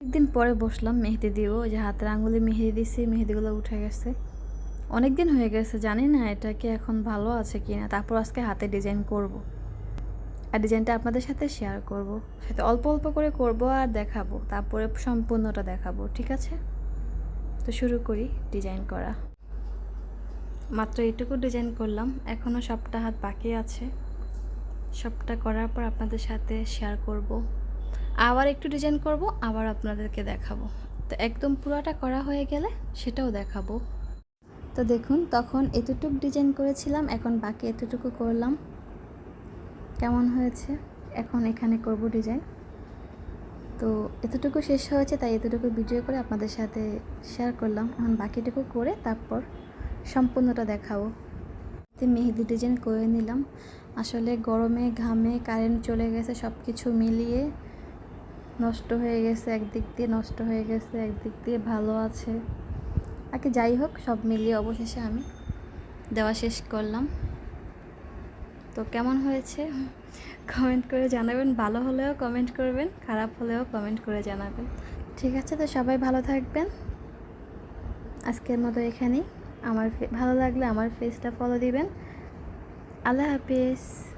একদিন পরে বসলাম মেহেদি দিব ওই যে হাতের আঙুলে মেহেদি দিছি মেহেদিগুলো উঠে গেছে। অনেক দিন হয়ে গেছে, জানি না এটা কি এখন ভালো আছে কি না। তারপর আজকে হাতে ডিজাইন করব। আর ডিজাইনটা আপনাদের সাথে শেয়ার করব। সাথে অল্প অল্প করে করব আর দেখাবো। তারপরে সম্পূর্ণটা দেখাবো, ঠিক আছে? তো শুরু করি ডিজাইন করা। মাত্র এটুকু ডিজাইন করলাম। এখনও সবটা হাত বাকি আছে। সবটা করার পর আপনাদের সাথে শেয়ার করব। আবার একটু ডিজাইন করব, আবার আপনাদেরকে দেখাবো। তো একদম পুরোটা করা হয়ে গেলে সেটাও দেখাবো। তো দেখুন, তখন এতটুকু ডিজাইন করেছিলাম, এখন বাকি এতটুকু করলাম। কেমন হয়েছে? এখন এখানে করব ডিজাইন তো এতটুকু শেষ হয়েছে, তাই এতটুকু ভিডিও করে আপনাদের সাথে শেয়ার করলাম। এখন বাকিটুকু করে তারপর সম্পূর্ণটা দেখাবো। তো মেহেদি ডিজাইন করে নিলাম। আসলে গরমে, ঘামে কারেন্ট চলে গেছে সব কিছু মিলিয়ে নষ্ট হয়ে গেছে, একদিক দিয়ে নষ্ট হয়ে গেছে, একদিক দিয়ে ভালো আছে। আগে যাই হোক, সব মিলিয়ে অবশেষে আমি দেওয়া শেষ করলাম। তো কেমন হয়েছে? কমেন্ট করে জানাবেন। ভালো হলেও কমেন্ট করবেন, খারাপ হলেও কমেন্ট করে জানাবেন। ঠিক আছে, তো সবাই ভালো থাকবেন। আজকের মতো এখানেই। আমার ভালো লাগলে আমার ফেসটা ফলো দিবেন। আল্লাহ হাফিজ।